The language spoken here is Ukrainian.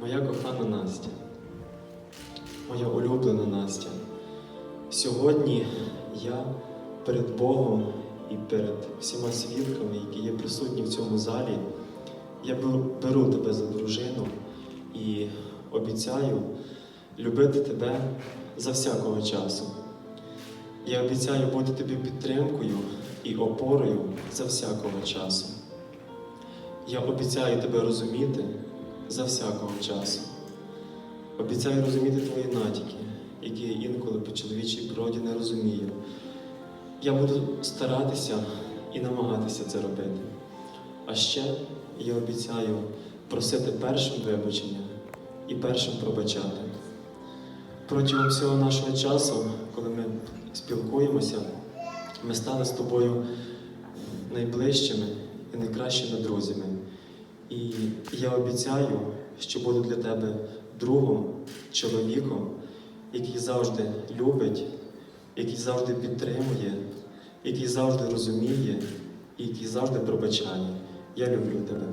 Моя кохана Настя, моя улюблена Настя. Сьогодні я перед Богом і перед всіма свідками, які є присутні в цьому залі, я беру- тебе за дружину і обіцяю любити тебе за всякого часу. Я обіцяю бути тобі підтримкою і опорою за всякого часу. Я обіцяю тебе розуміти за всякого часу. Обіцяю розуміти твої натяки, які я інколи по чоловічій природі не розумію. Я буду старатися і намагатися це робити. А ще я обіцяю просити першим вибачення і першим пробачати. Протягом всього нашого часу, коли ми спілкуємося, ми стали з тобою найближчими і найкращими друзями. І я обіцяю, що буду для тебе другом, чоловіком, який завжди любить, який завжди підтримує, який завжди розуміє і який завжди пробачає. Я люблю тебе.